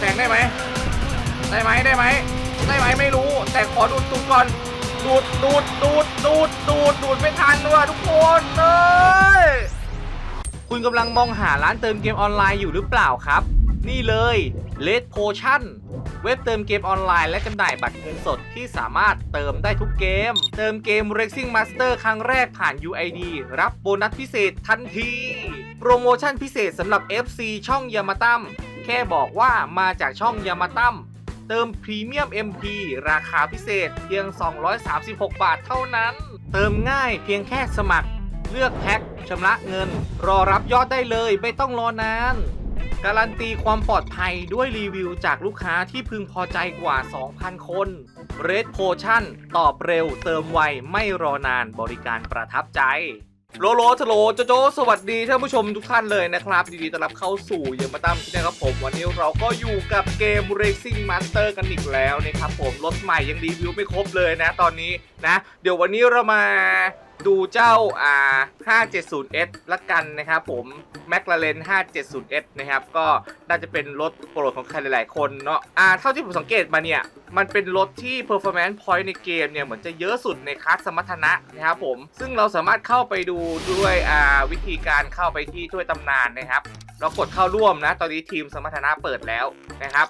แซงได้ไหมได้ไหมได้ไหมได้ไหมไม่รู้ แต่ขอดูดตูดก่อน ดูดดูดดูดดูดดูดดูดไม่ทันด้วยทุกคนเอ้ยคุณกำลังมองหาร้านเติมเกมออนไลน์อยู่หรือเปล่าครับ นี่เลย Red Potion เว็บเติมเกมออนไลน์และจำหน่ายบัตรเงินสดที่สามารถเติมได้ทุกเกม เติมเกม Racing Master ครั้งแรกผ่าน UID รับโบนัสพิเศษทันที โปรโมชั่นพิเศษสำหรับ FC ช่องยามาตั้ม ค่บอกว่ามาจากช่องยามาตั้มเติมพรีเมียม MP ราคาพิเศษเพียง 236 บาทเท่านั้น เติมง่ายเพียงแค่สมัคร เลือกแพ็คชำระเงิน รอรับยอดได้เลยไม่ต้องรอนานการันตีความปลอดภัยด้วยรีวิวจากลูกค้าที่พึงพอใจกว่า 2,000 คน Red Potion ตอบเร็วเติมไวไม่รอนานบริการประทับใจ โลโลทโลโจโจสวัสดีท่านผู้ชมทุกท่านเลยนะครับยินดีต้อนรับเข้าสู่เยมมาตั้มที่นะครับผม วันนี้เราก็อยู่กับเกม Racing Master กันอีกแล้วนะครับผม รถใหม่ยังรีวิวไม่ครบเลยนะตอนนี้นะ เดี๋ยววันนี้เรามา ดูเจ้าอ่า 570S ละกันนะครับผม McLaren 570S นะครับก็น่าจะเป็นรถโปรดของใครหลายๆคนเนาะอ่าเท่าที่ผมสังเกตมาเนี่ยมันเป็นรถที่ performance point ในเกมเนี่ย เหมือนจะเยอะสุดในคลาสสมรรถนะนะครับผม ซึ่งเราสามารถเข้าไปดูด้วยอ่าวิธีการเข้าไปที่ถ้วยตำนานนะครับ เรากดเข้าร่วมนะ ตอนนี้ทีมสมรรถนะเปิดแล้วนะครับ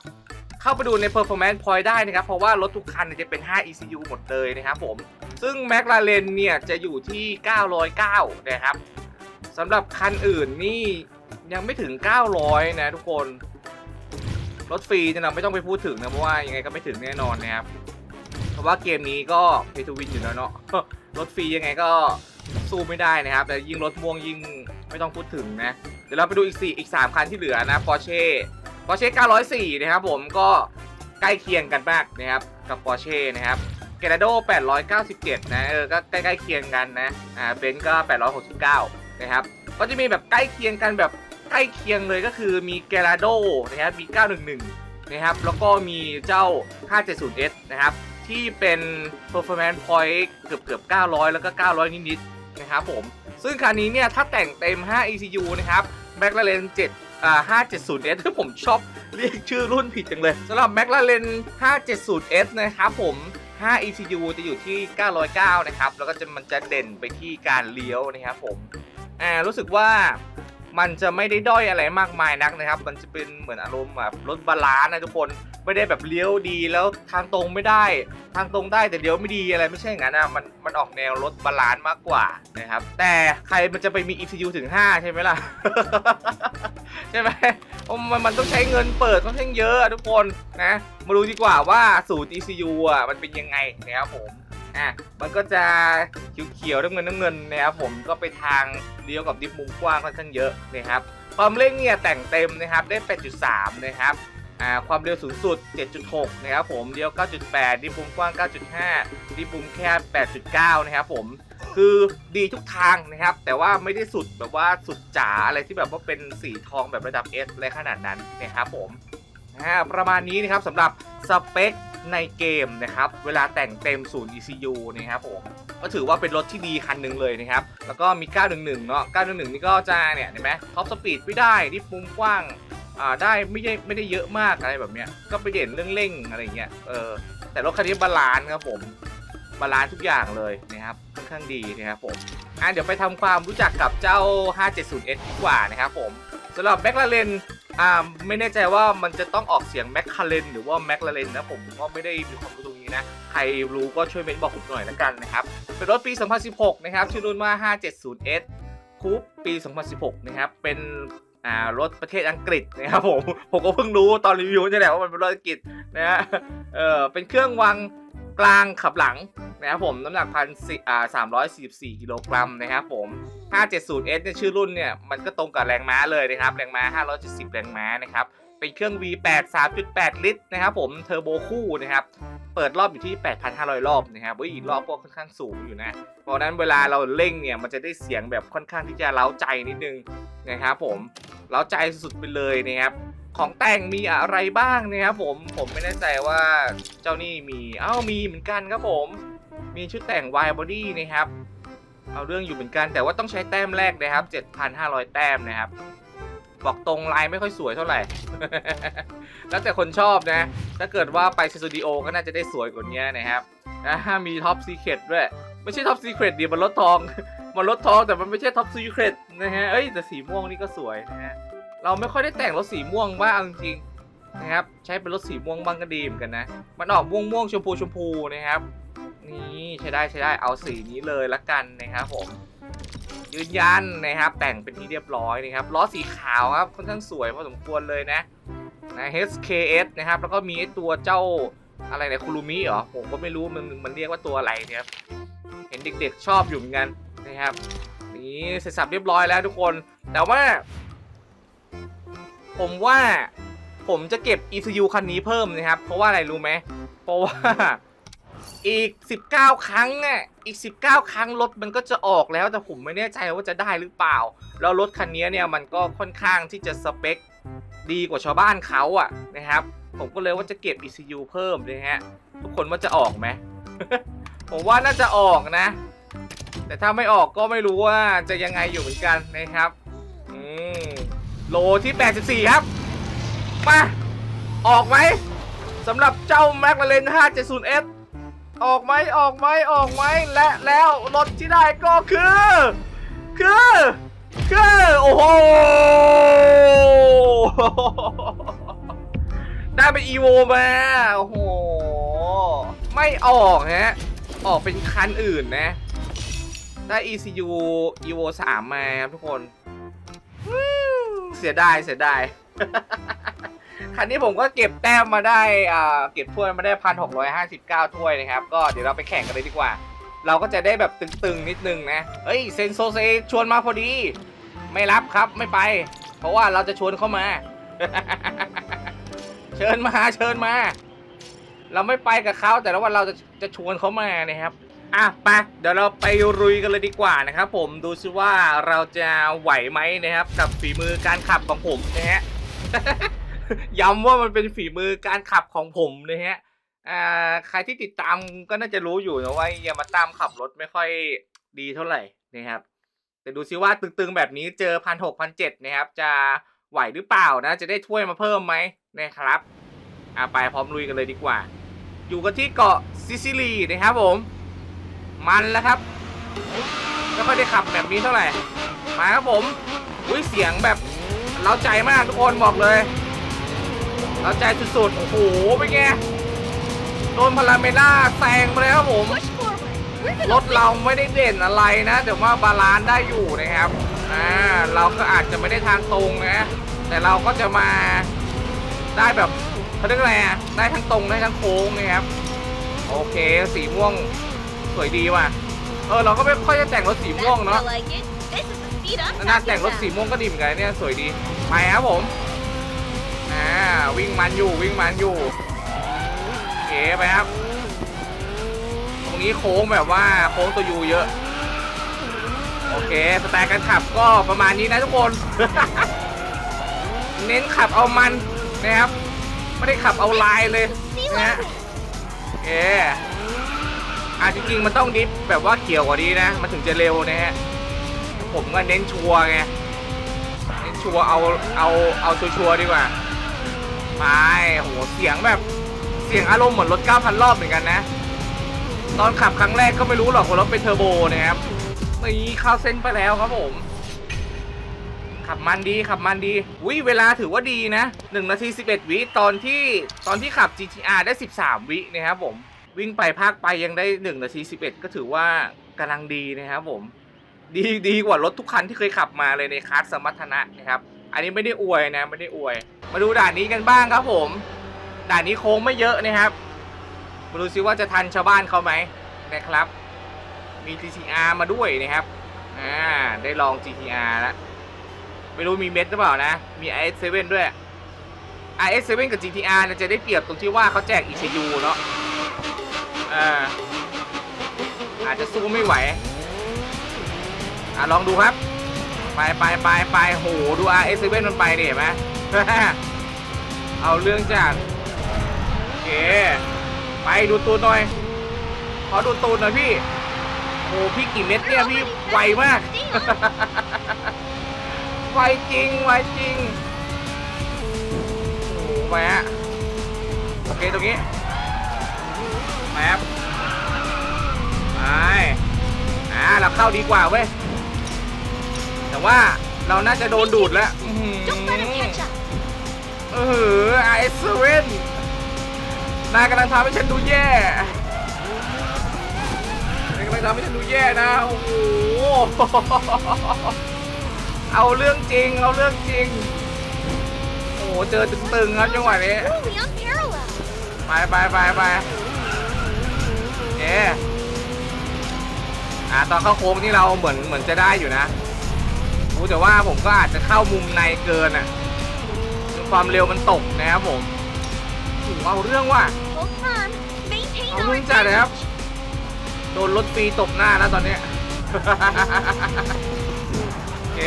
เข้าไปดูใน performance point ได้นะครับ เพราะว่ารถทุกคันจะเป็น 5 ECU หมดเลยนะครับผม ซึ่ง McLaren เนี่ยจะอยู่ที่ 909 นะครับสำหรับคันอื่นนี่ยังไม่ถึง 900 นะทุกคน รถฟรีเนี่ยเราไม่ต้องไปพูดถึงนะ เพราะว่ายังไงก็ไม่ถึงแน่นอนนะครับ เพราะว่าเกมนี้ก็เพทูวินอยู่แล้วเนาะรถฟรียังไงก็สู้ไม่ได้นะครับ แต่ยิ่งรถม่วงยิ่งไม่ต้องพูดถึงนะ เดี๋ยวเราไปดูอีก 4 อีก 3 คันที่เหลือนะ Porsche Porsche 904 นะครับผมก็ใกล้เคียงกันมากนะครับ กับ Porsche นะครับ เกรโด 897 นะ เออ ก็ใกล้ๆเคียงกันนะ อ่า เบนซ์ก็ 869 นะครับ ก็จะมีแบบใกล้เคียงกันแบบใกล้เคียงเลยก็คือมีเกรโดนะครับ มี 911 นะครับ แล้วก็มีเจ้า 570S นะครับ ที่เป็น performance point เกือบเกือบ900 แล้วก็ 900 นิดๆ นะครับผม ซึ่งคันนี้เนี่ย ถ้าแต่งเต็ม 5 ECU นะครับ McLaren 7อ่า 570S ที่ผมชอบเรียกชื่อรุ่นผิดจังเลยสำหรับ McLaren 570S นะครับผม 5 ECU จะอยู่ที่ 909 นะครับ แล้วก็จะมันจะเด่นไปที่การเลี้ยวนะครับผม อ่า รู้สึกว่า มันจะไม่ได้ด้อยอะไรมากมายนักนะครับ มันจะเป็นเหมือนอารมณ์แบบรถบาลานซ์นะทุกคนไม่ได้แบบเลี้ยวดีแล้วทางตรงไม่ได้ ทางตรงได้แต่เลี้ยวไม่ดีอะไรไม่ใช่อย่างนั้นนะมันมันออกแนวรถบาลานซ์มากกว่านะครับแต่ใครมันจะไปมี ECU ถึง 5 ใช่ไหมล่ะ ใช่ไหมเพราะมันมันต้องใช้เงินเปิดค่อนข้างเยอะอะทุกคนนะมาดูดีกว่าว่าสูตร ECU อะมันเป็นยังไงนะครับผม อะมันก็จะเขียวๆน้ำเงินน้ำเงินนะครับผมก็ไปทางเลี้ยวกับดิฟมุมกว้างค่อนข้างเยอะนะครับความเร่งเนี่ยแต่งเต็มนะครับได้ 8.3 นะครับความเร็วสูงสุด 7.6 นะครับผมเลี้ยว 9.8 ดิฟมุมกว้าง 9.5 ดิฟมุมแคบ 8.9 นะครับผม คือดีทุกทางนะครับ แต่ว่าไม่ได้สุดแบบว่าสุดจ๋าอะไรที่แบบว่าเป็นสีทองแบบระดับ S อะไรขนาดนั้นนะครับผมประมาณนี้นะครับสำหรับสเปค ในเกมนะครับ เวลาแต่งเต็มศูนย์ ECU นะครับผมก็ถือว่าเป็นรถที่ดีคันหนึ่งเลยนะครับ แล้วก็มี 911 เนาะ911 นี่ก็จะเนี่ยเห็นไหมท็อปสปีดไม่ได้ดิฟมุมกว้างอ่าได้ไม่ได้ไม่ได้เยอะมากอะไรแบบเนี้ยก็ไปเด่นเรื่องเร่งอะไรเงี้ยเออแต่รถคันนี้บาลานซ์ครับผมบาลานซ์ทุกอย่างเลยนะครับค่อนข้างดีนะครับผมอะเดี๋ยวไปทำความรู้จักกับเจ้า 570S ดีกว่านะครับผมสำหรับแมคลาเรน อ่าไม่แน่ใจว่ามันจะต้องออกเสียงแมคคาเรนหรือว่าแมคลาเรนนะผมก็ไม่ได้มีความรู้ตรงนี้นะ ใครรู้ก็ช่วยเม้นบอกผมหน่อยละกันนะครับ เป็นรถปี 2016 นะครับ ชื่อรุ่นว่า 570S คูปปี 2016 นะครับ เป็นอ่ารถประเทศอังกฤษนะครับผม ผมก็เพิ่งรู้ตอนรีวิวนี่แหละว่ามันเป็นรถอังกฤษนะฮะเออเป็นเครื่องวาง กลางขับหลังนะครับผมน้ำหนักพันอ่าสามร้อยสี่สี่กิโลกรัมนะครับผม 570S เนี่ยชื่อรุ่นเนี่ยมันก็ตรงกับแรงม้าเลยนะครับแรงม้า 570 แรงม้านะครับเป็นเครื่อง V8 3.8 ลิตรนะครับผมเทอร์โบคู่นะครับเปิดรอบอยู่ที่ 8,500 รอบนะครับเฮ้ยรอบก็ค่อนข้างสูงอยู่นะ เพราะฉะนั้นเวลาเราเร่งเนี่ยมันจะได้เสียงแบบค่อนข้างที่จะเล้าใจนิดนึงนะครับผมเล้าใจสุดๆไปเลยนะครับ ของแต่งมีอะไรบ้างนะครับผมผมไม่แน่ใจว่าเจ้านี่มีเอ้ามีเหมือนกันครับผม มีชุดแต่ง wide body นะครับ เอาเรื่องอยู่เหมือนกันแต่ว่าต้องใช้แต้มแรกนะครับ 7,500 แต้มนะครับ บอกตรงลายไม่ค่อยสวยเท่าไหร่ แล้วแต่คนชอบนะ ถ้าเกิดว่าไปสตูดิโอก็น่าจะได้สวยกว่านี้นะครับนะมีท็อปซีเครตด้วย ไม่ใช่ท็อปซีเครตดิมันลดทอง มันลดทองแต่มันไม่ใช่ท็อปซีเครตนะฮะเอ้ยแต่สีม่วงนี่ก็สวยนะฮะ เราไม่ค่อยได้แต่งรถสีม่วงบ้างเอาจริงๆนะครับ ใช้เป็นรถสีม่วงบ้างก็ดีเหมือนกันนะ มันออกม่วงม่วงๆชมพูชมพูนะครับ นี่ใช้ได้ใช้ได้เอาสีนี้เลยละกันนะครับผมยืนยันนะครับ แต่งเป็นที่เรียบร้อยนะครับล้อสีขาวครับค่อนข้างสวยพอสมควรเลยนะนะ HKS นะครับ แล้วก็มีไอ้ตัวเจ้าอะไรเนี่ยคุรุมิเหรอผมก็ไม่รู้มันมันเรียกว่าตัวอะไรนะครับเห็นเด็กๆชอบอยู่เหมือนกันนะครับนี่เสร็จสับเรียบร้อยแล้วทุกคน แต่ว่า ผมว่าผมจะเก็บ ECU คันนี้เพิ่มนะครับ เพราะว่าอะไรรู้ไหม เพราะว่าอีก 19 ครั้งอะอีก 19 ครั้งรถมันก็จะออกแล้ว แต่ผมไม่แน่ใจว่าจะได้หรือเปล่า แล้วรถคันนี้เนี่ยมันก็ค่อนข้างที่จะสเปคดีกว่าชาวบ้านเขาอะนะครับ ผมก็เลยว่าจะเก็บ ECU เพิ่มนะฮะ ทุกคนว่าจะออกไหม ผมว่าน่าจะออกนะ แต่ถ้าไม่ออกก็ไม่รู้ว่าจะยังไงอยู่เหมือนกันนะครับ โลที่ 84 ครับมาออกไหมสำหรับเจ้า McLaren 570S ออกไหมออกไหมออกไหมและแล้วรถที่ได้ก็คือ คือ คือ โอ้โห ได้ไปอีโวมา โอ้โห ไม่ออกฮะ ออกเป็นคันอื่นนะ ได้ ECU EVO 3มาครับทุกคน เสียดายเสียดาย คันนี้ผมก็เก็บแต้มมาได้อ่าเก็บถ้วยมาได้พันหกร้อยห้าสิบเก้าถ้วยนะครับ ก็เดี๋ยวเราไปแข่งกันเลยดีกว่า เราก็จะได้แบบตึงๆนิดนึงนะเฮ้ยเซนโซเซชวนมาพอดี ไม่รับครับไม่ไป เพราะว่าเราจะชวนเข้ามา เชิญมาเชิญมา เราไม่ไปกับเขาแต่ละวันเราจะจะชวนเขามานะครับ อะไปเดี๋ยวเราไปรุยกันเลยดีกว่านะครับผมดูซิว่าเราจะไหวไหมนะครับ กับฝีมือการขับของผมนะฮะ ย้ำว่ามันเป็นฝีมือการขับของผมนะฮะอ่าใครที่ติดตามก็น่าจะรู้อยู่นะว่ายามาตามขับรถไม่ค่อยดีเท่าไหร่นะครับ แต่ดูซิว่าตึงๆแบบนี้เจอพันหกพันเจ็ดนะครับ จะไหวหรือเปล่านะ จะได้ถ้วยมาเพิ่มไหมนะครับอ่าไปพร้อมลุยกันเลยดีกว่า อยู่กันที่เกาะซิซิลีนะครับผม มันแล้วครับไม่ค่อยได้ขับแบบนี้เท่าไหร่มาครับผมอุ้ยเสียงแบบเล้าใจมากทุกคนบอกเลยเราใจสุดๆโอ้โหเป็นไงโดนพาราเมล่าแซงไปเลยครับผม Push forward. We're ร gonna ถเราไม่ได้เด่นอะไรนะแต่ว่าบาลานซ์ได้อยู่นะครับอ่าเราก็อาจจะไม่ได้ทางตรงนะ แต่เราก็จะมาได้แบบเขาเรียกอะไรอะได้ทั้งตรงได้ทั้งโค้งนะครับโอเคสีม่วงส วยดีว่ะ เออเราก็ไม่ค่อยจะแต่งรถสีม่วง That's เนาะ feel like it. This is the speed I'm นาน talking แต่งรถสี about. ม่วงก็ดีเหมือนกันเนี่ยสวยดีไปครับผม อ่าวิ่งมันอยู่วิ่งมันอยู่โอเคไปครับ ตรงนี้โค้งแบบว่าโค้งตัวยูเยอะ โอเคสไตล์การขับก็ประมาณนี้นะทุกคน เน้นขับเอามันนะครับ ไม่ได้ขับเอาลายเลย See นะฮะ like โอเค อะจริงๆมันต้องดิฟแบบว่าเขียวกว่านี้นะ มันถึงจะเร็วนะฮะ ผมก็เน้นชัวร์ไง เน้นชัวร์เอาเอาเอาชัวร์ๆดีกว่าไปโหเสียงแบบเสียงอารมณ์เหมือนรถ 9,000 รอบเหมือนกันนะ ตอนขับครั้งแรกก็ไม่รู้หรอกว่ารถเป็นเทอร์โบนะครับนี่เข้าเส้นไปแล้วครับผม ขับมันดีขับมันดีวิเวลาถือว่าดีนะ1นาที 11 วิตอนที่ตอนที่ขับ GTR ได้ 13 วินะครับผม วิ่งไปภาคไปยังได้1นึ่งนาที11ก็ถือว่ากำลังดีนะครับผม ดีดีกว่ารถทุกคันที่เคยขับมาเลยในคลาสสมรรถนะนะครับ อันนี้ไม่ได้อวยนะไม่ได้อวย มาดูด่านนี้กันบ้างครับผม ด่านนี้โค้งไม่เยอะนะครับมาดูซิว่าจะทันชาวบ้านเขาไหมนะครับ มี GTR มาด้วยนะครับอ่าได้ลอง GTR แล้วไม่รู้มีเม็ดหรือเปล่านะ มี IS7 ด้วย IS7 กับ GTR เนี่ยจะได้เปรียบตรงที่ว่าเขาแจก ECU เนาะ อาอาจจะสู้ไม่ไหว อะลองดูครับ ไปไปไปไปโหดู RS7 มันไปดิเห็นไหม เอาเรื่องจากโอเค ไปดูตูนหน่อย ขอดูตูนหน่อยพี่ โอ้พี่กี่เม็ดเนี่ยพี่ไวมาก ไวจริงไวจริงโอ้โหไปฮะโอเคตรงนี้ ป๊บไปอ่าเราเข้าดีกว่าเว้ย แต่ว่าเราน่าจะโดนดูดแล้วอื้อหือ Don't let him catch up. เออไอเซเว่นนายกำลังทำให้ฉันดูแย่นายกำลังทำให้ฉันดูแย่นะ โอ้โห เอาเรื่องจริง เอาเรื่องจริง โอ้โหเจอตึงๆครับจังหวะนี้ Truly unparalleled. ไปไปไปไปเอ๊อ่าตอนเข้าโค้งนี่เราเหมือนเหมือนจะได้อยู่นะรู้แต่ว่าผมก็อาจจะเข้ามุมในเกินอะจนความเร็วมันตกนะครับผมโอ้โหเอาเรื่องว่ะ Hold firm. Maintain เอา our เรื่องจัดเลยครับ advantage. โดนรถฟรีตบหน้าแล้วตอนเนี้ยโอเค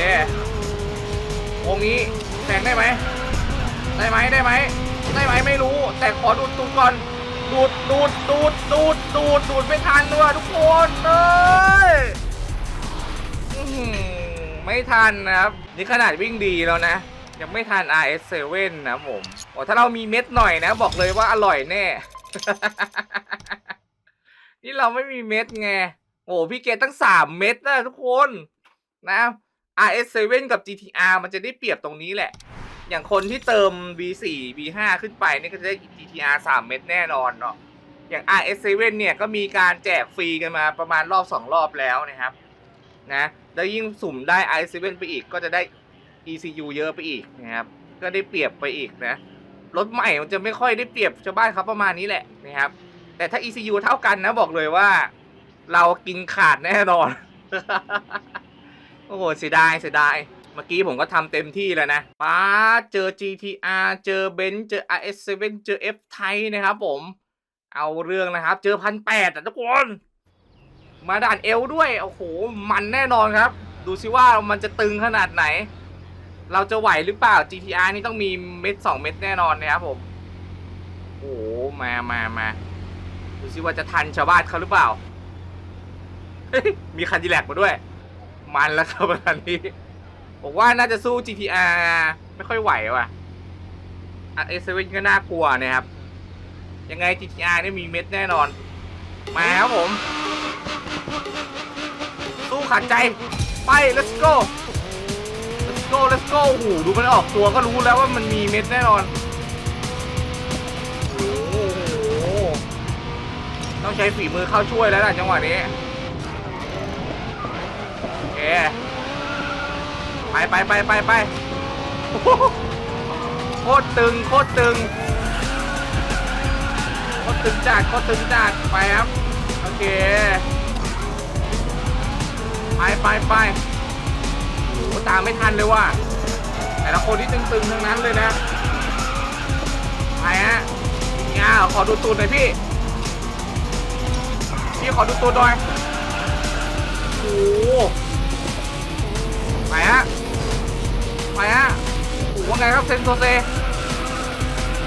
องค์นี้แซงได้ไหม ได้ไหมได้ไหม ได้ไหมไม่รู้ แต่ขอดูดตูดก่อน ดูดดูดดูดดูดดูดดูดไม่ทันด้วยทุกคนเลยอื้อหือไม่ทันนะครับ นี่ขนาดวิ่งดีแล้วนะ ยังไม่ทัน RS7 นะผมโอ้ถ้าเรามีเม็ดหน่อยนะ บอกเลยว่าอร่อยแน่ นี่เราไม่มีเม็ดไงโอ้พี่เกตตั้งสามเม็ดนะทุกคนนะ RS7 กับ GTR มันจะได้เปรียบตรงนี้แหละ อย่างคนที่เติม V4 V5 ขึ้นไปนี่ก็จะได้ GTR 3 เม็ดแน่นอนเนาะอย่าง RS7 เนี่ยก็มีการแจกฟรีกันมาประมาณรอบ 2 รอบแล้วนะครับนะแล้วยิ่งสุ่มได้ RS7 ไปอีกก็จะได้ ECU เยอะไปอีกนะครับก็ได้เปรียบไปอีกนะรถใหม่มันจะไม่ค่อยได้เปรียบชาวบ้านเขาประมาณนี้แหละนะครับ แต่ถ้า ECU เท่ากันนะบอกเลยว่า เรากินขาดแน่นอน โอ้โหเสียดายเสียดาย เมื่อกี้ผมก็ทำเต็มที่แล้วนะป้าเจอ GTR เจอเบนซ์เจอ RS7 เจอ F ไทยนะครับผม เอาเรื่องนะครับ เจอพันแปดทุกคน มาด่านเอลด้วย โอ้โห มันแน่นอนครับ ดูสิว่ามันจะตึงขนาดไหน เราจะไหวหรือเปล่า GTR นี่ต้องมีเม็ดสองเม็ดแน่นอนนะครับผม โอ้โห มามามาดูสิว่าจะทันชาวบ้านเขาหรือเปล่าเฮ้ยมีคันดีแลกมาด้วย มันแล้วครับคันนี้ ผมว่าน่าจะสู้ GTR ไม่ค่อยไหวว่ะอะ S7 ก็น่ากลัวนะครับ ยังไง GTR นี่มีเม็ดแน่นอน มาครับผม สู้ขัดใจ ไป let's go let's go let's go โอ้โหดูมันออกตัวก็รู้แล้วว่ามันมีเม็ดแน่นอน โอ้โห ต้องใช้ฝีมือเข้าช่วยแล้วล่ะจังหวะนี้ โอเค ไปไปไปไปไปโคตรตึงโคตรตึงโคตรตึงจัดโคตรตึงจัดไปครับ โอเค ไปไปไปโอ้ตามไม่ทันเลยว่ะแต่ละคนที่ตึงๆทั้งนั้นเลยนะไปฮะงาขอดูตูดหน่อยพี่ พี่ขอดูตูดหน่อยโอ้โหไปฮะ ไปฮะโอ้โหว่าไงครับเซนโซเซ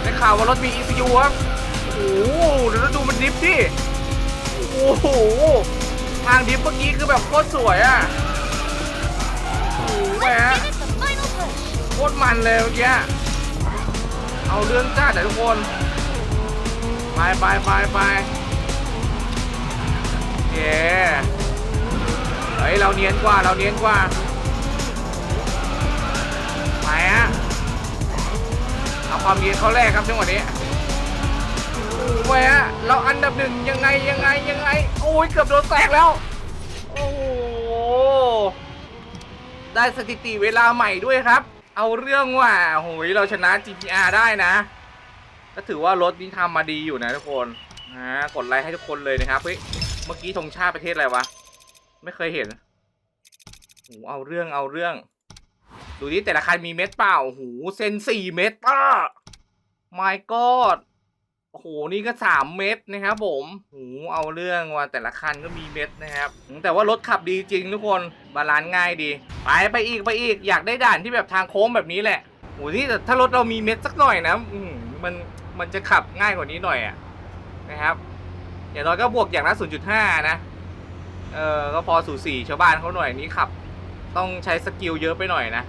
ได้ข่าวว่ารถมี ECU ครับ โอ้โหเดี๋ยวเราดูมันดิฟดิโอ้โห ทางดิฟเมื่อกี้คือแบบโคตรสวยอะโอ้โหไปฮะโคตรมันเลยเมื่อกี้เอาเรื่องจ้าแต่ทุกคน ไปไปไปไปโอเคเฮ้ยเราเนียนกว่าเราเนียนกว่า ไปฮะเอาความเนียนเขาแรกครับจังหวะนี้ไปฮะเราอันดับหนึ่งยังไงยังไงยังไงโอ้ยเกือบโดนแตกแล้ว โอ้โหได้สถิติเวลาใหม่ด้วยครับ เอาเรื่องว่าโหยเราชนะ GPR ได้นะ ก็ถือว่ารถนี้ทำมาดีอยู่นะทุกคนนะกดไลค์ให้ทุกคนเลยนะครับเฮ้ยเมื่อกี้ธงชาติประเทศอะไรวะ ไม่เคยเห็นโหเอาเรื่องเอาเรื่อง ดูดิแต่ละคันมีเม็ดเปล่าโอ้โหเซนสี่เม็ดอะ my god โอ้โหนี่ก็สามเม็ดนะครับผมโอ้โหเอาเรื่องว่าแต่ละคันก็มีเม็ดนะครับ แต่ว่ารถขับดีจริงทุกคนบาลานซ์ง่ายดี ไปไปอีกไปอีกอยากได้ด่านที่แบบทางโค้งแบบนี้แหละโอ้โหนี่แต่ถ้ารถเรามีเม็ดสักหน่อยนะอืมมันมันจะขับง่ายกว่านี้หน่อยอะนะครับอย่างน้อยก็บวกอย่างละ0.5 นะเออก็พอสู่สี่ชาวบ้านเขาหน่อยนี้ขับ ต้องใช้สกิลเยอะไปหน่อยนะ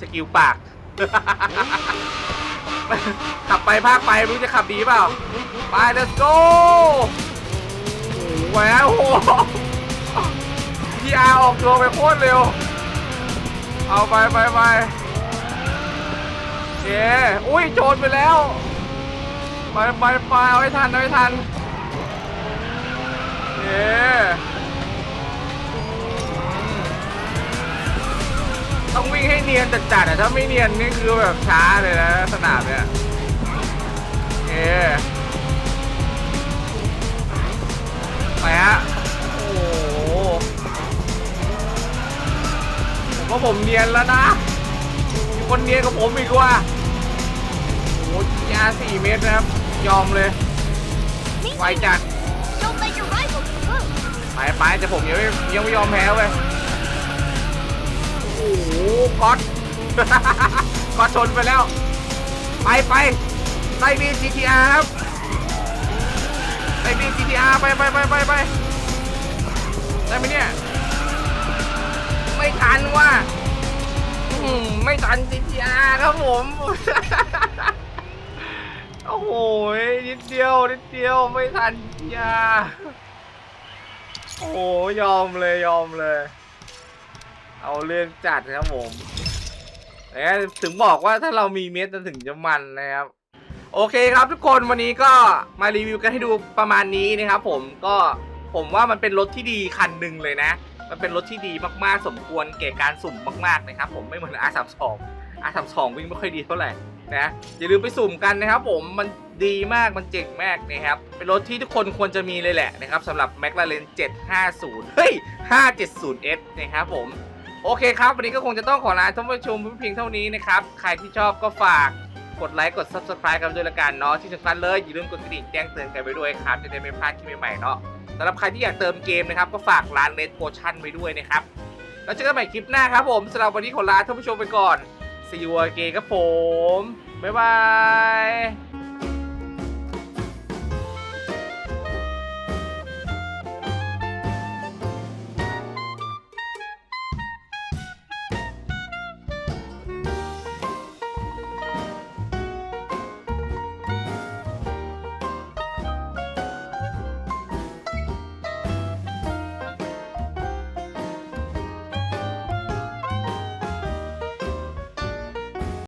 สกิลปาก ขับไปภาคไปไม่รู้จะขับดีเปล่า ไป let's go โอ้โหแหววโอ้โหพีอาร์ออกตัวไปโคตรเร็ว เอาไปไปไปโอเคอุ้ยโจรไปแล้ว ไปไปไปเอาให้ทันเอาให้ทันโอเค ต้องวิ่งให้เนียนจัดๆอะถ้าไม่เนียนนี่คือแบบช้าเลยนะสนามเนี่ยโอเคไปฮะโอ้โหผมว่าผมเนียนแล้วนะมีคนเนียนกับผมอีกว่าโอ้ยยาสี่เมตรนะครับ ยอมเลยไว Maintain. จัด Don't let your rivals through. ไปไปแต่ผมยังไม่ยังไม่ยอมแพ้เว้ย โอ้โหก๊อต ก๊อตชนไปแล้ว ไปไปไล่บี GTR ครับไล่บี GTR ไปไปไปไปไปได้ไหมเนี่ย ไม่ทันว่ะอืมไม่ทัน GTR ครับผม โอ้โห นิดเดียว นิดเดียว ไม่ทัน GTR โอ้โหยอมเลยยอมเลย เอาเรื่องจัดครับผมนะถึงบอกว่าถ้าเรามีเม็ดจะถึงจะมันนะครับ โอเคครับทุกคนวันนี้ก็มารีวิวกันให้ดูประมาณนี้นะครับผมก็ผมว่ามันเป็นรถที่ดีคันหนึ่งเลยนะ มันเป็นรถที่ดีมากๆ สมควรแก่การสุ่มมากๆนะครับผมไม่เหมือน R32 R32 วิ่งไม่ค่อยดีเท่าไหร่นะอย่าลืมไปสุ่มกันนะครับผมมันดีมากมันเจ๋งมากนะครับเป็นรถที่ทุกคนควรจะมีเลยแหละนะครับสำหรับ McLaren 750 เฮ้ย 570S นะครับผม โอเคครับ วันนี้ก็คงจะต้องขอลาท่านผู้ชมเพียงเท่านี้นะครับ ใครที่ชอบก็ฝากกดไลค์กด Subscribe กันด้วยละกันเนาะที่สำคัญเลยอย่าลืมกดกระดิ่งแจ้งเตือนกันไปด้วยครับ จะได้ไม่พลาดคลิปใหม่ๆเนาะสำหรับใครที่อยากเติมเกมนะครับก็ฝากร้าน Red Potion ไว้ด้วยนะครับแล้วเจอกันใหม่คลิปหน้าครับผมสำหรับวันนี้ขอลาท่านผู้ชมไปก่อน See you again ครับผมบ๊ายบาย